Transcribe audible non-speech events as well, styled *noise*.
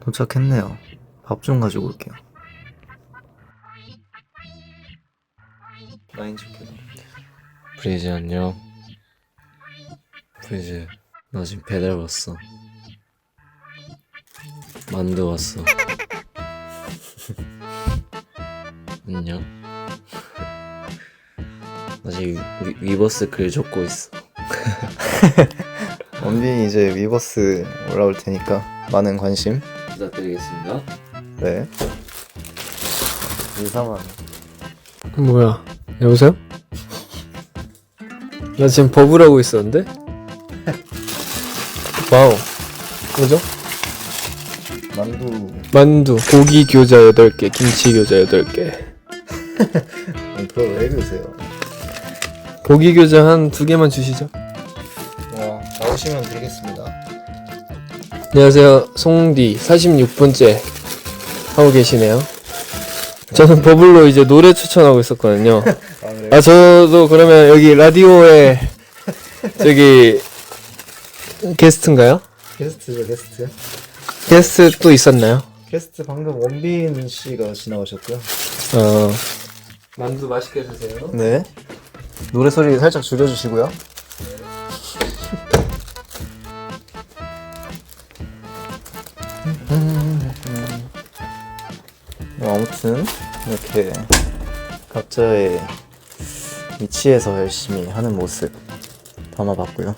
도착했네요. 밥 좀 가지고 올게요. 라인 줄게. 브리즈 안녕. 브리즈, 나 지금 배달 왔어. 만두 왔어. *laughs* 안녕. *laughs* 나 지금 위, 위버스 글 적고 있어. *laughs* 원빈이 이제 위버스 올라올 테니까 많은 관심. 부탁드리겠습니다. 네. 유사만. 뭐야? 여보세요? 나 지금 버블 하고 있었는데? *laughs* 와우. 뭐죠? 만두. 만두, 고기 교자 8개, 김치 교자 8개. *laughs* 그걸 왜 그러세요? 고기 교자 한 두 개만 주시죠. 와, 나오시면 드리겠습니다. 안녕하세요. 송디 46분째 하고 계시네요. 저는 버블로 이제 노래 추천하고 있었거든요. *laughs* 아, 그래요? 아, 저도 그러면 여기 라디오에 *laughs* 저기 게스트인가요? 게스트죠, 게스트. 게스트 또 있었나요? 게스트 방금 원빈 씨가 지나오셨고요. 어. 만두 맛있게 드세요. 네. 노래 소리 살짝 줄여주시고요. 뭐 아무튼 이렇게 각자의 위치에서 열심히 하는 모습 담아봤고요.